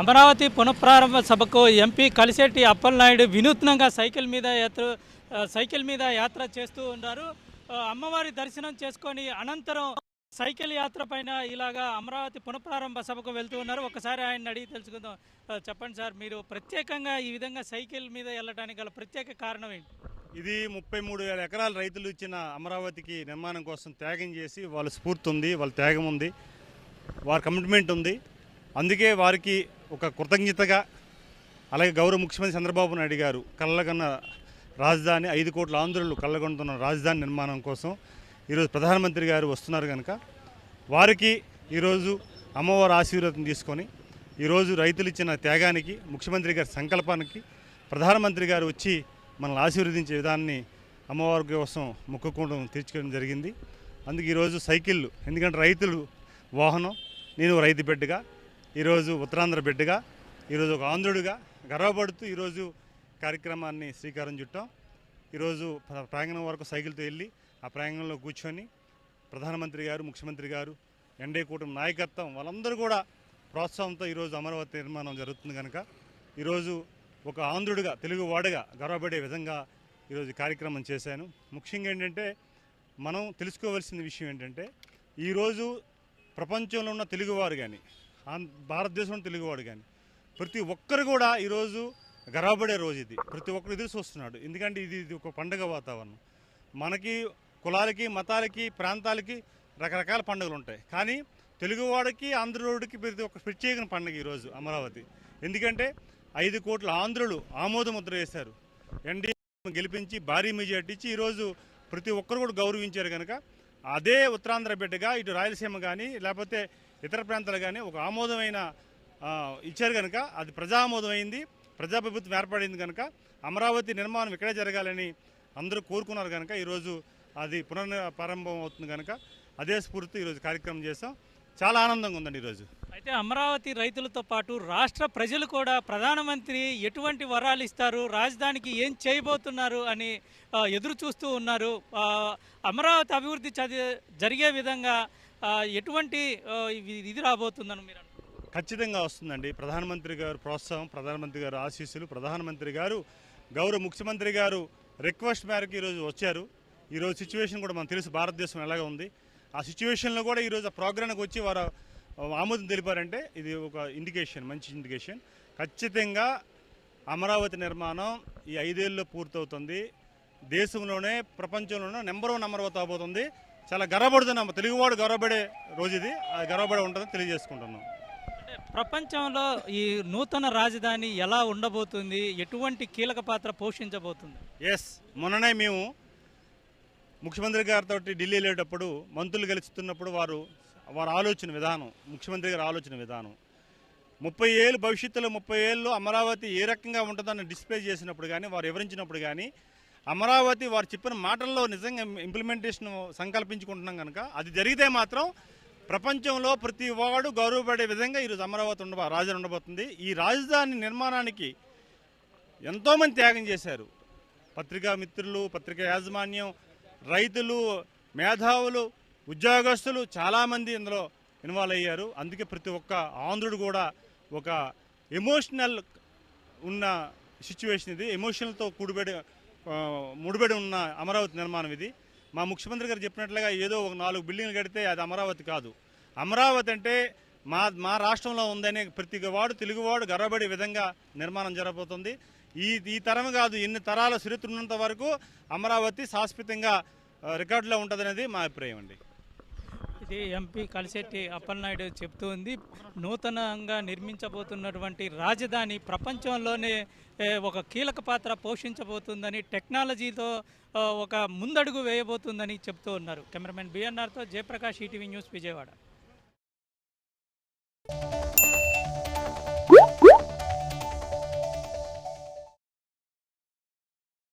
అమరావతి పునఃప్రారంభ సభకు ఎంపీ కలిశెట్టి అప్పలనాయుడు వినూత్నంగా సైకిల్ మీద యాత్ర సైకిల్ మీద యాత్ర చేస్తూ ఉన్నారు. అమ్మవారి దర్శనం చేసుకొని అనంతరం సైకిల్ యాత్ర పైన ఇలాగా అమరావతి పునఃప్రారంభ సభకు వెళ్తూ ఉన్నారు. ఒకసారి ఆయన అడిగి తెలుసుకుందాం. చెప్పండి సార్ మీరు ప్రత్యేకంగా ఈ విధంగా సైకిల్ మీద వెళ్ళడానికి గల ప్రత్యేక కారణం ఏంటి? ఇది ముప్పై మూడు వేల ఎకరాల రైతులు ఇచ్చిన అమరావతికి నిర్మాణం కోసం త్యాగం చేసి వాళ్ళ స్ఫూర్తి ఉంది వాళ్ళ త్యాగం ఉంది వారి కమిట్మెంట్ ఉంది. అందుకే వారికి ఒక కృతజ్ఞతగా అలాగే గౌరవ ముఖ్యమంత్రి చంద్రబాబు నాయుడు గారు కళ్ళగన్న రాజధాని ఐదు కోట్ల ఆంధ్రులు కళ్ళగొంటున్న రాజధాని నిర్మాణం కోసం ఈరోజు ప్రధానమంత్రి గారు వస్తున్నారు కనుక వారికి ఈరోజు అమ్మవారి ఆశీర్వాదం తీసుకొని ఈరోజు రైతులు ఇచ్చిన త్యాగానికి ముఖ్యమంత్రి గారి సంకల్పానికి ప్రధానమంత్రి గారు వచ్చి మనల్ని ఆశీర్వదించే విధానాన్ని అమ్మవారి కోసం మొక్కుకోవడం తీర్చుకోవడం జరిగింది. అందుకే ఈరోజు సైకిళ్ళు ఎందుకంటే రైతులు వాహనం నేను రైతు బిడ్డగా ఈరోజు ఉత్తరాంధ్ర బిడ్డగా ఈరోజు ఒక ఆంధ్రుడిగా గర్వపడుతూ ఈరోజు కార్యక్రమాన్ని శ్రీకారం చుట్టాం. ఈరోజు ప్రాంగణం వరకు సైకిల్తో వెళ్ళి ఆ ప్రాంగణంలో కూర్చొని ప్రధానమంత్రి గారు ముఖ్యమంత్రి గారు ఎన్డీ కూటమి నాయకత్వం వాళ్ళందరూ కూడా ప్రోత్సాహంతో ఈరోజు అమరావతి నిర్మాణం జరుగుతుంది కనుక ఈరోజు ఒక ఆంధ్రుడిగా తెలుగువాడిగా గర్వపడే విధంగా ఈరోజు కార్యక్రమం చేశాను. ముఖ్యంగా ఏంటంటే మనం తెలుసుకోవాల్సిన విషయం ఏంటంటే ఈరోజు ప్రపంచంలో ఉన్న తెలుగువారు కానీ భారతదేశంలో తెలుగువాడు కానీ. ప్రతి ఒక్కరు కూడా ఈరోజు గర్వపడే రోజు ఇది. ప్రతి ఒక్కరు ఎదురు చూస్తున్నాడు. ఎందుకంటే ఇది ఇది ఒక పండగ వాతావరణం. మనకి కులాలకి మతాలకి ప్రాంతాలకి రకరకాల పండుగలు ఉంటాయి. కానీ తెలుగువాడికి ఆంధ్రుడికి ప్రతి ఒక్క ప్రత్యేక పండుగ ఈరోజు అమరావతి. ఎందుకంటే ఐదు కోట్ల ఆంధ్రులు ఆమోదముద్ర వేశారు. ఎన్డీ గెలిపించి భారీ మెజార్టీ ఇచ్చి ఈరోజు ప్రతి ఒక్కరు కూడా గౌరవించారు కనుక అదే ఉత్తరాంధ్ర బిడ్డగా ఇటు రాయలసీమ కానీ లేకపోతే ఇతర ప్రాంతాలు కానీ ఒక ఆమోదమైన ఇచ్చారు కనుక అది ప్రజామోదమైంది. ప్రజాప్రభుత్వం ఏర్పడింది కనుక అమరావతి నిర్మాణం ఇక్కడే జరగాలని అందరూ కోరుకున్నారు కనుక ఈరోజు అది పునర్ ప్రారంభం అవుతుంది కనుక అదే స్ఫూర్తి ఈరోజు కార్యక్రమం చేసాం చాలా ఆనందంగా ఉందండి ఈరోజు. అయితే అమరావతి రైతులతో పాటు రాష్ట్ర ప్రజలు కూడా ప్రధానమంత్రి ఎటువంటి వరాలు ఇస్తారు రాజధానికి ఏం చేయబోతున్నారు అని ఎదురు చూస్తూ ఉన్నారు. అమరావతి అభివృద్ధి జరిగే విధంగా ఎటువంటి ఇది రాబోతుందని మీరు ఖచ్చితంగా వస్తుందండి. ప్రధానమంత్రి గారు ప్రోత్సాహం ప్రధానమంత్రి గారు ఆశీస్సులు ప్రధానమంత్రి గారు గౌరవ ముఖ్యమంత్రి గారు రిక్వెస్ట్ మేరకు ఈరోజు వచ్చారు. ఈరోజు సిచ్యువేషన్ కూడా మనకు తెలుసు భారతదేశం ఎలాగ ఉంది. ఆ సిచ్యువేషన్లో కూడా ఈరోజు ఆ ప్రోగ్రామ్కి వచ్చి వారు ఆమోదం తెలిపారంటే ఇది ఒక ఇండికేషన్ మంచి ఇండికేషన్. ఖచ్చితంగా అమరావతి నిర్మాణం ఈ ఐదేళ్ళలో పూర్తవుతుంది. దేశంలోనే ప్రపంచంలోనే నెంబర్ వన్ అమరావతి అవబోతుంది చాలా గర్వపడుతున్నాం తెలుగువాడు గర్వపడే రోజు ఇది. గర్వపడే ఉంటుందని తెలియజేసుకుంటున్నాం. ప్రపంచంలో ఈ నూతన రాజధాని ఎలా ఉండబోతుంది? ఎటువంటి కీలక పాత్ర పోషించబోతుంది? ఎస్ మొన్ననే మేము ముఖ్యమంత్రి గారితో ఢిల్లీ వెళ్ళేటప్పుడు మంత్రులు గెలుస్తున్నప్పుడు వారు వారి ఆలోచన విధానం ముఖ్యమంత్రి గారి ఆలోచన విధానం. ముప్పై ఏళ్ళు భవిష్యత్తులో ముప్పై ఏళ్ళు అమరావతి ఏ రకంగా ఉంటుందని డిస్ప్లే చేసినప్పుడు కానీ వారు వివరించినప్పుడు కానీ అమరావతి వారు చెప్పిన మాటల్లో నిజంగా ఇంప్లిమెంటేషన్ సంకల్పించుకుంటున్నాం కనుక అది జరిగితే మాత్రం ప్రపంచంలో ప్రతి వాడు గౌరవపడే విధంగా ఈరోజు అమరావతి ఉండబో రాజధాని ఉండబోతుంది. ఈ రాజధాని నిర్మాణానికి ఎంతోమంది త్యాగం చేశారు. పత్రికా మిత్రులు పత్రికా యాజమాన్యం రైతులు మేధావులు ఉద్యోగస్తులు చాలామంది ఇందులో ఇన్వాల్వ్ అయ్యారు. అందుకే ప్రతి ఒక్క ఆంధ్రుడు కూడా ఒక ఎమోషనల్ ఉన్న సిచ్యువేషన్ ఇది. ఎమోషనల్తో కూడిబడి ముడిపడి ఉన్న అమరావతి నిర్మాణం ఇది. మా ముఖ్యమంత్రి గారు చెప్పినట్లుగా ఏదో ఒక నాలుగు బిల్డింగ్లు కడితే అది అమరావతి కాదు. అమరావతి అంటే మా మా రాష్ట్రంలో ఉందనే ప్రతి వాడు తెలుగువాడు గర్వపడే విధంగా నిర్మాణం జరగబోతుంది. ఈ ఈ తరం కాదు ఎన్ని తరాల చరిత్ర ఉన్నంత వరకు అమరావతి శాశ్వతంగా రికార్డులో ఉంటుందనేది మా అభిప్రాయం అండి. ఇది ఎంపీ కలిశెట్టి అప్పలనాయుడు చెప్తూ ఉంది నూతనంగా నిర్మించబోతున్నటువంటి రాజధాని ప్రపంచంలోనే ఒక కీలక పాత్ర పోషించబోతుందని టెక్నాలజీతో ఒక ముందడుగు వేయబోతుందని చెప్తూ ఉన్నారు. కెమెరామెన్ బిఎన్ఆర్తో జయప్రకాష్ ఈటీవీ న్యూస్ విజయవాడ.